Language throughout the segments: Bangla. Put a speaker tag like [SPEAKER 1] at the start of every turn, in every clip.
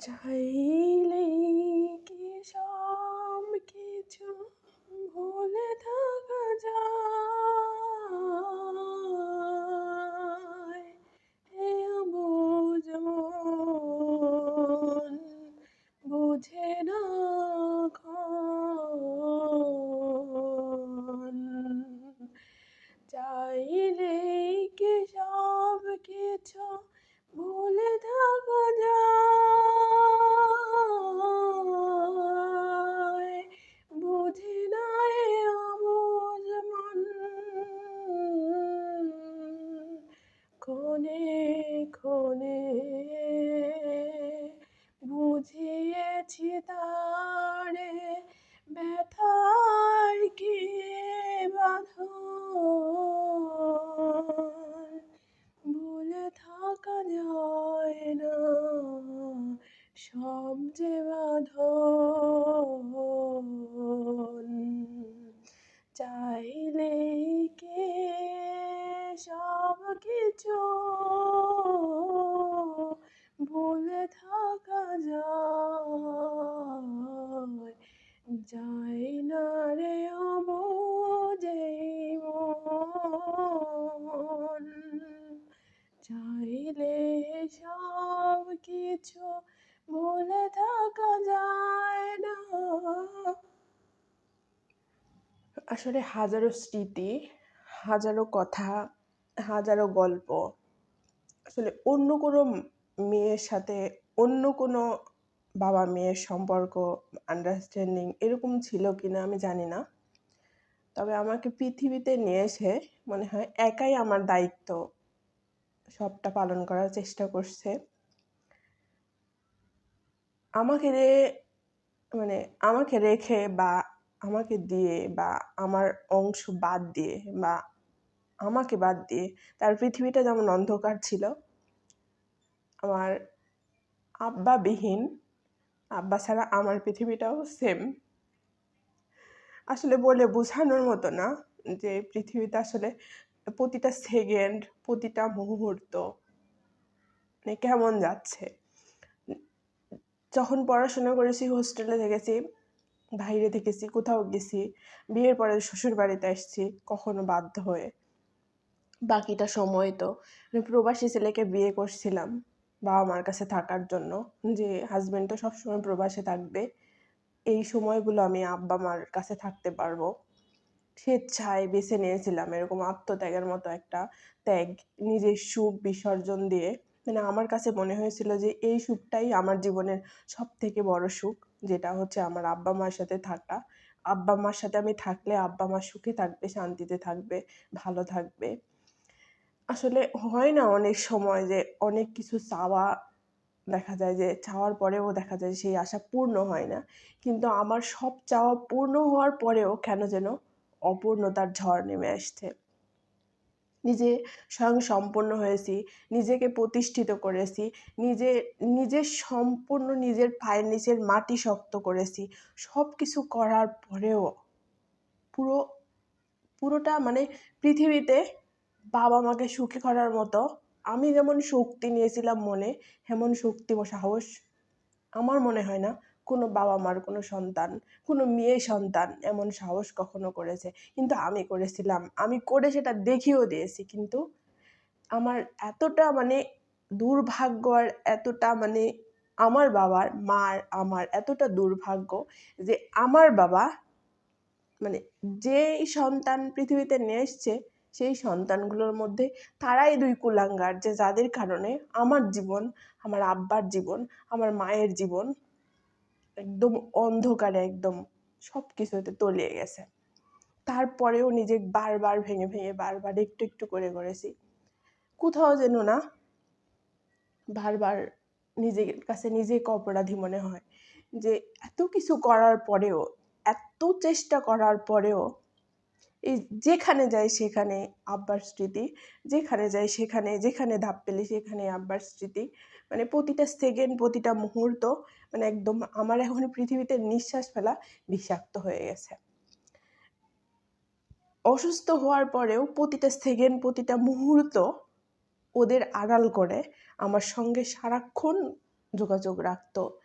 [SPEAKER 1] চাইলেই ক্ষণে ক্ষণে বুঝিয়েছি তারে ব্যথার কি বাঁধন আসলে হাজারো স্মৃতি, হাজারো কথা, হাজারো গল্প। আসলে অন্য কোনো মেয়ের সাথে, অন্য কোনো বাবা মেয়ের সম্পর্ক আন্ডারস্ট্যান্ডিং এরকম ছিল কি না আমি জানি না। তবে আমাকে পৃথিবীতে নিয়ে এসে মনে হয় একাই আমার দায়িত্ব সবটা পালন করার চেষ্টা করছে। আমাকে মানে আমাকে রেখে বা আমাকে দিয়ে বা আমার অংশ বাদ দিয়ে বা আমাকে বাদ দিয়ে তার পৃথিবীটা যেমন অন্ধকার ছিল, আমার আব্বাবিহীন, আব্বা ছাড়া আমার পৃথিবীটাও সেম আসলে বলে বোঝানোর মতো না যে পৃথিবীতে আসলে প্রতিটা সেকেন্ড প্রতিটা মুহূর্ত মানে কেমন যাচ্ছে। যখন পড়াশোনা করেছি হোস্টেলে থেকেছি বাইরে থেকেছি, কোথাও গেছি, বিয়ের পরে শ্বশুর বাড়িতে এসেছি কখনো বাধ্য হয়ে। বাকিটা সময় তো আমি প্রবাসী ছেলেকে বিয়ে করছিলাম বাবা মার কাছে থাকার জন্য, যে হাজব্যান্ড তো সবসময় প্রবাসে থাকবে, এই সময়গুলো আমি আব্বা মার কাছে থাকতে পারব। স্বেচ্ছায় বেছে নিয়েছিলাম এরকম আত্মত্যাগের মতো একটা ত্যাগ, নিজের সুখ বিসর্জন দিয়ে। মানে আমার কাছে মনে হয়েছিল যে এই সুখটাই আমার জীবনের সব থেকে বড় সুখ। যেটা হচ্ছে আমার আব্বা মার সাথে থাকা। আব্বা মার সাথে আমি থাকলে আব্বা মা সুখে থাকবে, শান্তিতে থাকবে, ভালো থাকবে। আসলে হয় না অনেক সময় যে অনেক কিছু চাওয়া দেখা যায় যে চাওয়ার পরেও দেখা যায় সেই আশা পূর্ণ হয় না। কিন্তু আমার সব চাওয়া পূর্ণ হওয়ার পরেও কেন যেন অপূর্ণতার ঝড় নেমে আসছে। নিজে স্বয়ং সম্পন্ন হয়েছি, নিজেকে প্রতিষ্ঠিত করেছি, নিজে, নিজের সম্পূর্ণ নিজের পায়ের নিচের মাটি শক্ত করেছি। সব কিছু করার পরেও পুরো, পুরোটা মানে পৃথিবীতে বাবা মাকে সুখী করার মতো আমি যেমন শক্তি নিয়েছিলাম মনে এমন শক্তি ও সাহস আমার মনে হয় না। কোনো বাবা মার কোনো সন্তান, কোনো মেয়ে সন্তান এমন সাহস কখনো করেছে? কিন্তু আমি করেছিলাম। আমি করে সেটা দেখিয়েও দিয়েছি। কিন্তু আমার এতটা মানে দুর্ভাগ্য আর এতটা মানে আমার বাবার মার, আমার এতটা দুর্ভাগ্য যে আমার বাবা মানে যে সন্তান পৃথিবীতে নিয়ে এসছে, সেই সন্তানগুলোর মধ্যে তারাই দুই কুলাঙ্গার যে যাদের কারণে আমার জীবন, আমার আব্বার জীবন, আমার মায়ের জীবন একদম অন্ধকারে একদম সব কিছুতে তলিয়ে গেছে। তারপরেও নিজে বারবার ভেঙে ভেঙে বারবার একটু একটু করে করেছি। কোথাও যেন না বারবার নিজের কাছে নিজেকে অপরাধী মনে হয়। যে এত কিছু করার পরেও, এত চেষ্টা করার পরেও এই যেখানে যাই সেখানে আব্বার স্মৃতি, যেখানে যাই সেখানে, যেখানে ধাপ পেলে সেখানে আব্বার স্মৃতি। মানে প্রতিটা সেকেন্ড প্রতিটা মুহূর্ত মানে একদম আমার এখন পৃথিবীতে নিঃশ্বাস ফেলা বিষাক্ত হয়ে গেছে। অসুস্থ হওয়ার পরেও প্রতিটা সেকেন্ড প্রতিটা মুহূর্ত ওদের আড়াল করে, আমার সঙ্গে সারাক্ষণ যোগাযোগ রাখতো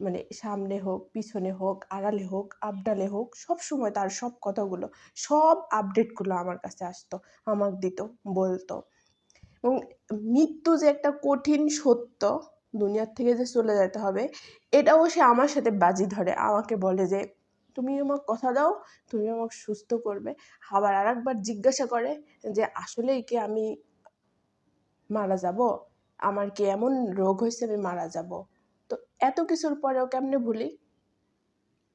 [SPEAKER 1] মানে সামনে হোক, পিছনে হোক, আড়ালে হোক, আবডালে হোক, সব সময় তার সব কথাগুলো, সব আপডেটগুলো আমার কাছে আসতো, আমাকে দিত, বলতো। এবং মৃত্যু যে একটা কঠিন সত্য দুনিয়ার থেকে যে চলে যেতে হবে, এটাও সে আমার সাথে বাজি ধরে। আমাকে বলে যে, তুমি আমাকে কথা দাও, তুমি আমাকে সুস্থ করবে। আবার আর একবার জিজ্ঞাসা করে যে, আসলেই কি আমি মারা যাব? আমার কি এমন রোগ হয়েছে আমি মারা যাব? এত কিছুর পরেও কেমনে ভুলি?